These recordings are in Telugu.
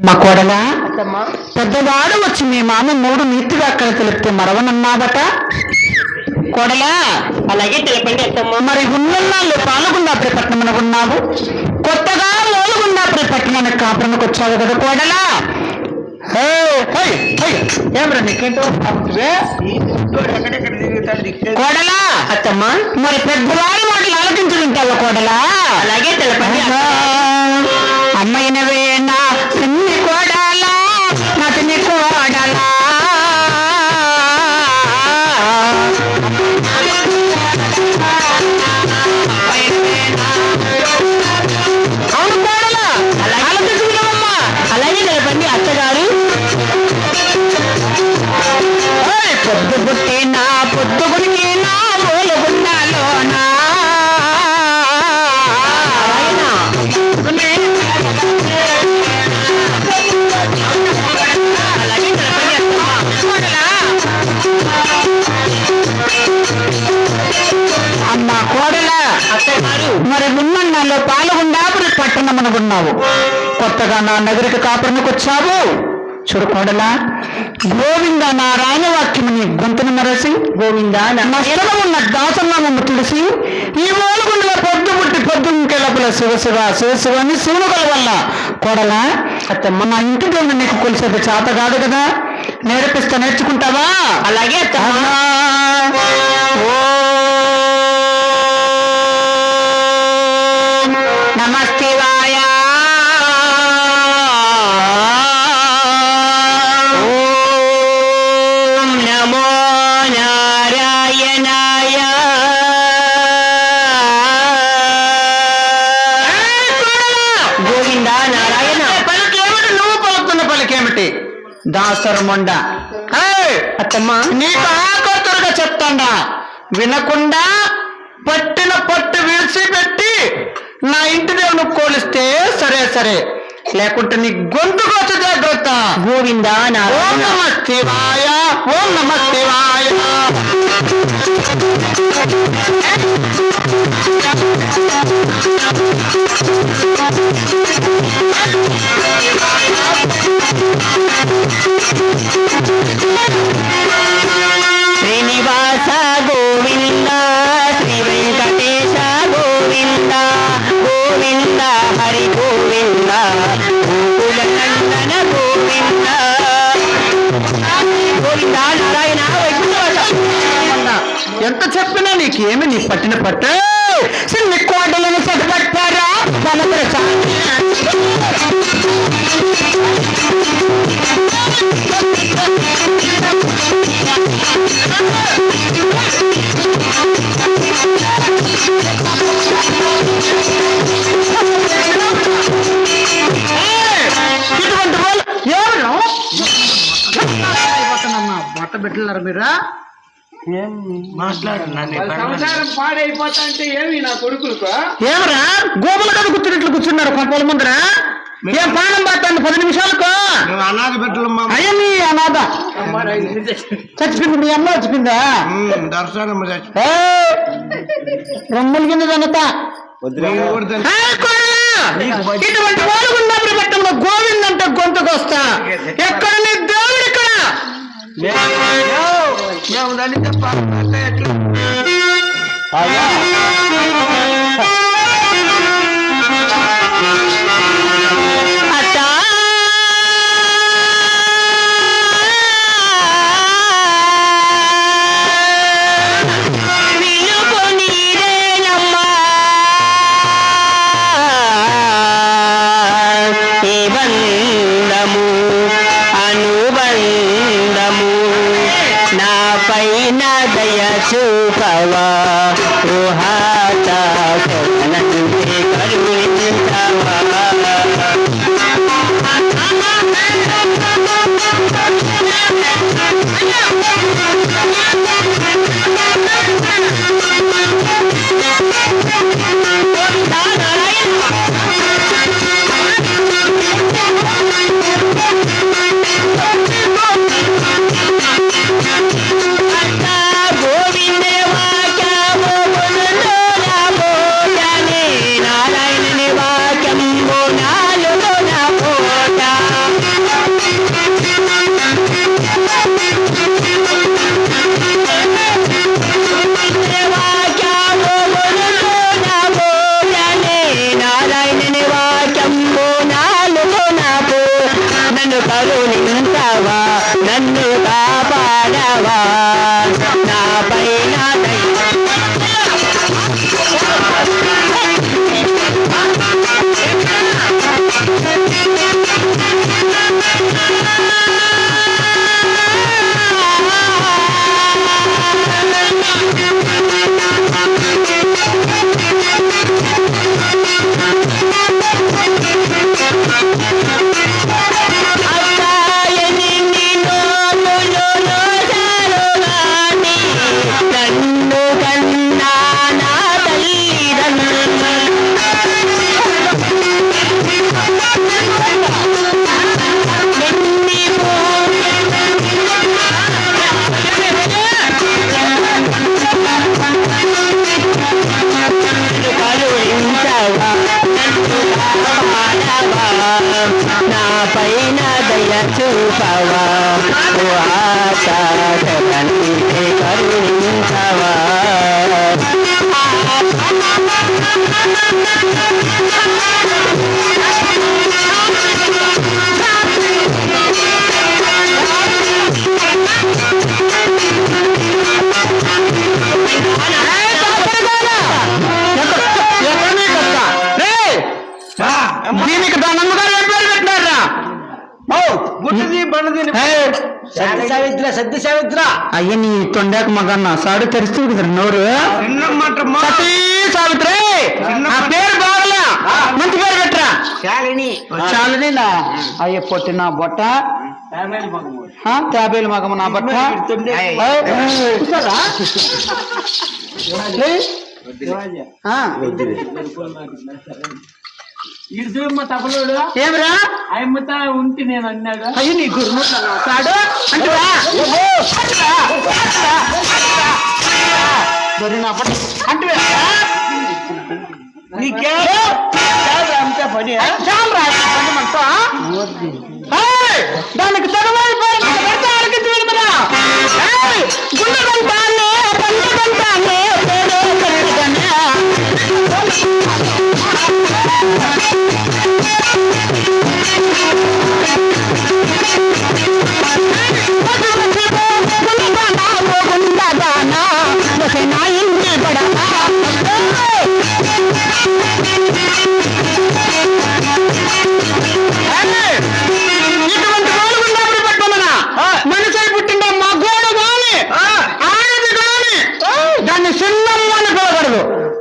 మా కోడలా? పెద్దవాడు వచ్చి మీ మామ మూడు నీతి వాక్కలు తెలిపితే మరవనన్నావట కోడలా? అలాగే తెలపండి మరి ఉన్నన్నాళ్ళు పాల్గొండాపురి పట్టణమున ఉన్నావు? కొత్తగా మూలుగుండాపురి పట్టణానికి కాపురానికి వచ్చావు కదా కోడలా? కోడలా? అత్తమ్మా. మరి పెద్దవాడి మాటలు ఆలోచించుకుంటావా కోడలా? అలాగే తెలపండి ఆహా. అమ్మైనవే పట్టణమనుకున్నావు కొత్తగా నా నగరికి కాపురానికి వచ్చావు. చూడు కోడలా గోవింద నారాయణ వాక్యము నీ గొంతును మరసి గోవిందా ఉన్న దాసనామము తులసి ఈ ఓలుగుండలో పొద్దు పుట్టి పొద్దు ఇంకెలపుల శివ శివ శివ అని శివునుగల వల్ల కోడలా అత్తమ్మ. నా ఇంటి దేవుడు నీకు కొలిసేది చేత కాదు కదా. నేర్పిస్తా నేర్చుకుంటావా? అలాగే దాసరముండ అత్తమ్మా. నీకు ఆకొత్తరుగా చెప్తాండా. వినకుండా పట్టిన పట్టు విడిచిపెట్టి నా ఇంటి దేవుని కోలిస్తే సరే సరే. లేకుంటే నీ గొంతు వచ్చి జాగ్రత్త. గోవింద ఓం నారాయణ నమ శివాయ ఓం నమ శివాయ. ఎంత చెప్పినా నీకేమి నీ పట్టిన పట్టు చిన్ని కోటలను చదివట్టారా ఇటువంటి వాళ్ళు ఎవరు బట్ట పెట్టినారు మీరా మాట్లాడు నన్ను సంసారం పాడైపోతా అంటే ఏమి నా కొడుకులకు? ఏమరా? గోపుల కదా కూర్చున్నట్లు కూర్చున్నారు కొంపల ముందర. ఏం పానం పట్టాను పది నిమిషాలకు? నువ్వు అనాథ పెట్టలమ్మా అయ్య నీ అనాథ. చచ్చిపోయింది మీ అమ్మ చచ్చిపోయిందా? దర్శనం రొమ్ముల కింద జనత. ఇటువంటి వాళ్ళు ఉన్నప్పుడు పెట్టంలో గోవింద్ అంటే గొంతుకొస్తా ఎక్కడ నీ దేవుడు ఇక్కడ? మేము దాన్ని తప్ప Bye. చూపవా ఓ ఆశా జగన్నిధి కరుణించవా సత్య సావిత్ర అయ్య నీ తొండాక మగన్న సాడు చిన్నమ్మంట సతీ సావిత్రి! ఆ పేరు బాగలే మంచి పేరు పెట్టరా? శాలిని. చాలని నా. అయ్య పొట్టిన బొట్ట. తాబేలు మగము. నా బట్ట. చూసారా? ఏమిరా? అమ్మతా ఉంటే నేను అన్నాడు. అయ్యి నీ గురు సాడు అంటురా అంటురా నీకే? అంతే పని చాలరా?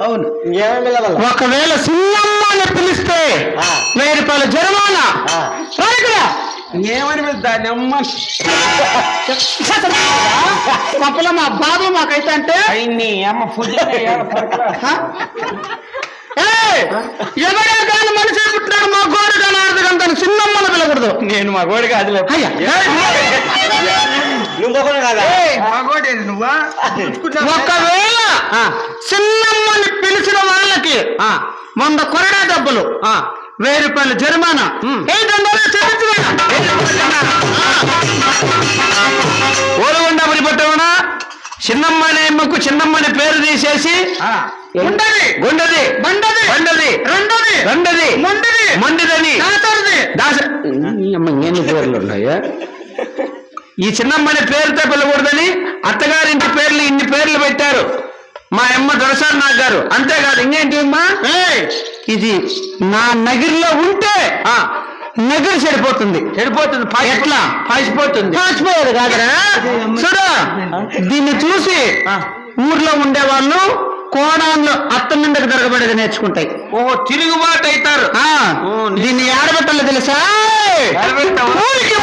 అవును. ఒకవేళ సిన్నమ్మ అని పిలిస్తే వెయ్యి రూపాయల జరిమానా? ఏమని దాన్ని అమ్మ పప్పులో మా బాబు మాకైతే అంటే అమ్మ ఫుడ్! ఎవడే కానీ మనిషి పుట్టినాడు మా గోడు కానీ ఆడదు కానీ దాన్ని సిన్నమ్మని పిలకూడదు నేను మా గోడికి అదిలే అయ్యా. నువ్వు కదా మగోడే నువ్వా? ఒకవేళ చిన్నమ్మని పిలిచిన వాళ్ళకి వంద కొరడా డబ్బులు వెయ్యి రూపాయలు జరిమానా ఓలుగొండపురి పట్టమన చిన్నమ్మ అనే అమ్మకు చిన్నమ్మని పేరు తీసేసి ఉండది గుండది. బండది బండది రెండది. రెండది. మొండిది. మొండిదని. దాసరిది. దాస అమ్మ ఎన్ని పేర్లు ఉన్నాయా? ఈ చిన్నమ్మని పేరుతో పిలకూడదని అత్తగారింటి పేర్లు ఇన్ని పేర్లు పెట్టారు. మా అమ్మ దొరసారి నాగ్ గారు అంతేకాదు ఇంకేంటి అమ్మా? ఇది నా నగిరిలో ఉంటే నగిరి చెడిపోతుంది. చెడిపోతుంది ఎట్లా? పాసిపోతుంది. పాసిపోయేది కాదరా. చూడు దీన్ని చూసి ఊర్లో ఉండే వాళ్ళు కోడాన్లు అత్త మీదకి తిరగబడేది నేర్చుకుంటాయి. ఓ తిరుగుబాటు అవుతారు. దీన్ని ఆడబెట్టాలో తెలుసా? నీకు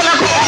రాజాకులకు.